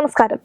നമസ്കാരം.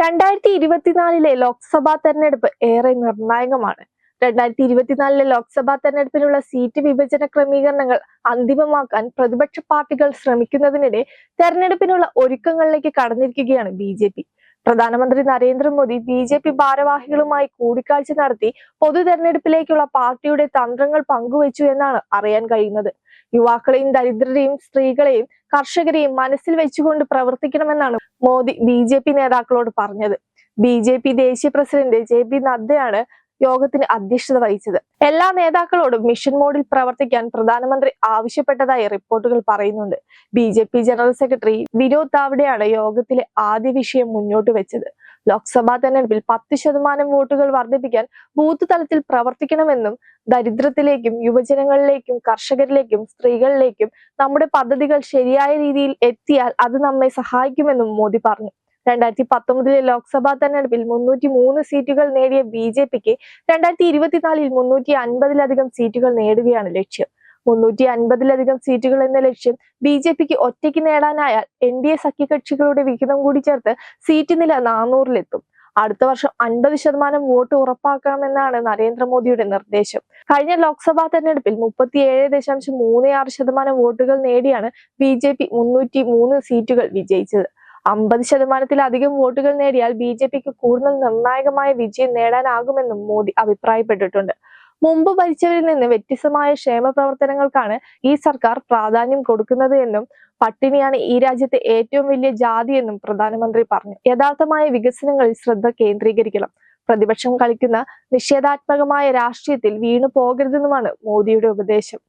രണ്ടായിരത്തി ഇരുപത്തിനാലിലെ ലോക്സഭാ തെരഞ്ഞെടുപ്പ് ഏറെ നിർണായകമാണ്. രണ്ടായിരത്തി ഇരുപത്തിനാലിലെ ലോക്സഭാ തെരഞ്ഞെടുപ്പിനുള്ള സീറ്റ് വിഭജന ക്രമീകരണങ്ങൾ അന്തിമമാക്കാൻ പ്രതിപക്ഷ പാർട്ടികൾ ശ്രമിക്കുന്നതിനിടെ തെരഞ്ഞെടുപ്പിനുള്ള ഒരുക്കങ്ങളിലേക്ക് കടന്നിരിക്കുകയാണ് ബി ജെ പി. പ്രധാനമന്ത്രി നരേന്ദ്രമോദി ബി ജെ പി ഭാരവാഹികളുമായി കൂടിക്കാഴ്ച നടത്തി പൊതു തെരഞ്ഞെടുപ്പിലേക്കുള്ള പാർട്ടിയുടെ തന്ത്രങ്ങൾ പങ്കുവച്ചു എന്നാണ് അറിയാൻ കഴിയുന്നത്. യുവാക്കളെയും ദരിദ്രരെയും സ്ത്രീകളെയും കർഷകരെയും മനസ്സിൽ വെച്ചുകൊണ്ട് പ്രവർത്തിക്കണമെന്നാണ് മോദി ബി ജെ പി നേതാക്കളോട് പറഞ്ഞത്. ബി ജെ പി ദേശീയ പ്രസിഡന്റ് ജെ പി നദ്ദയാണ് യോഗത്തിന് അധ്യക്ഷത വഹിച്ചത്. എല്ലാ നേതാക്കളോടും മിഷൻ മോഡിൽ പ്രവർത്തിക്കാൻ പ്രധാനമന്ത്രി ആവശ്യപ്പെട്ടതായി റിപ്പോർട്ടുകൾ പറയുന്നുണ്ട്. ബി ജനറൽ സെക്രട്ടറി വിനോദ് താവ്ഡെയാണ് യോഗത്തിലെ ആദ്യ വിഷയം മുന്നോട്ട് വെച്ചത്. ലോക്സഭാ തെരഞ്ഞെടുപ്പിൽ പത്ത് ശതമാനം വോട്ടുകൾ വർദ്ധിപ്പിക്കാൻ ബൂത്ത് തലത്തിൽ പ്രവർത്തിക്കണമെന്നും ദരിദ്രത്തിലേക്കും യുവജനങ്ങളിലേക്കും കർഷകരിലേക്കും സ്ത്രീകളിലേക്കും നമ്മുടെ പദ്ധതികൾ ശരിയായ രീതിയിൽ എത്തിയാൽ അത് നമ്മെ സഹായിക്കുമെന്നും മോദി പറഞ്ഞു. രണ്ടായിരത്തി പത്തൊമ്പതിലെ ലോക്സഭാ തെരഞ്ഞെടുപ്പിൽ മുന്നൂറ്റി മൂന്ന് സീറ്റുകൾ നേടിയ ബി ജെ പിക്ക് രണ്ടായിരത്തി ഇരുപത്തിനാലിൽ മുന്നൂറ്റി അൻപതിലധികം സീറ്റുകൾ നേടുകയാണ് ലക്ഷ്യം. മുന്നൂറ്റി അൻപതിലധികം സീറ്റുകൾ എന്ന ലക്ഷ്യം ബി ജെ പിക്ക് ഒറ്റയ്ക്ക് നേടാനായാൽ എൻ ഡി എ സഖ്യകക്ഷികളുടെ വിഹിതം കൂടി ചേർത്ത് സീറ്റ് നില നാനൂറിലെത്തും. അടുത്ത വർഷം അൻപത് ശതമാനം വോട്ട് ഉറപ്പാക്കണമെന്നാണ് നരേന്ദ്രമോദിയുടെ നിർദ്ദേശം. കഴിഞ്ഞ ലോക്സഭാ തെരഞ്ഞെടുപ്പിൽ മുപ്പത്തിയേഴ് ദശാംശം മൂന്ന് ആറ് ശതമാനം വോട്ടുകൾ നേടിയാണ് ബി ജെ പി മുന്നൂറ്റി മൂന്ന് സീറ്റുകൾ വിജയിച്ചത്. അമ്പത് ശതമാനത്തിലധികം വോട്ടുകൾ നേടിയാൽ ബി ജെ പിക്ക് കൂടുതൽ നിർണായകമായ വിജയം നേടാനാകുമെന്നും മോദി അഭിപ്രായപ്പെട്ടിട്ടുണ്ട്. മുമ്പ് ഭരിച്ചവരിൽ നിന്ന് വ്യത്യസ്തമായ ക്ഷേമ പ്രവർത്തനങ്ങൾക്കാണ് ഈ സർക്കാർ പ്രാധാന്യം കൊടുക്കുന്നത് എന്നും പട്ടിണിയാണ് ഈ രാജ്യത്തെ ഏറ്റവും വലിയ ജാതി എന്നും പ്രധാനമന്ത്രി പറഞ്ഞു. യഥാർത്ഥമായ വികസനങ്ങളിൽ ശ്രദ്ധ കേന്ദ്രീകരിക്കണം. പ്രതിപക്ഷം കളിക്കുന്ന നിഷേധാത്മകമായ രാഷ്ട്രീയത്തിൽ വീണു പോകരുതെന്നുമാണ് മോദിയുടെ ഉപദേശം.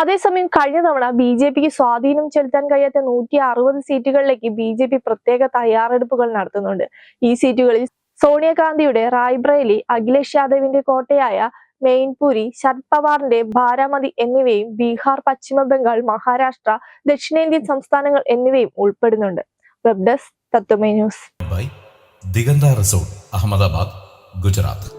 അതേസമയം കഴിഞ്ഞ തവണ ബി ജെ പിക്ക് സ്വാധീനം ചെലുത്താൻ കഴിയാത്ത നൂറ്റി അറുപത് സീറ്റുകളിലേക്ക് ബി ജെ പി പ്രത്യേക തയ്യാറെടുപ്പുകൾ നടത്തുന്നുണ്ട്. ഈ സീറ്റുകളിൽ സോണിയാഗാന്ധിയുടെ റായ്ബ്രേലി അഖിലേഷ് യാദവിന്റെ കോട്ടയായ മെയിൻപുരി ശരത് പവാറിന്റെ ഭാരാമതി എന്നിവയും ബീഹാർ പശ്ചിമ ബംഗാൾ മഹാരാഷ്ട്ര ദക്ഷിണേന്ത്യൻ സംസ്ഥാനങ്ങൾ എന്നിവയും ഉൾപ്പെടുന്നുണ്ട്. വെബ് ഡെസ്ക് തത്വമേ ന്യൂസ്. ദിഗന്ത റിസോർട്ട് അഹമ്മദാബാദ് ഗുജറാത്ത്.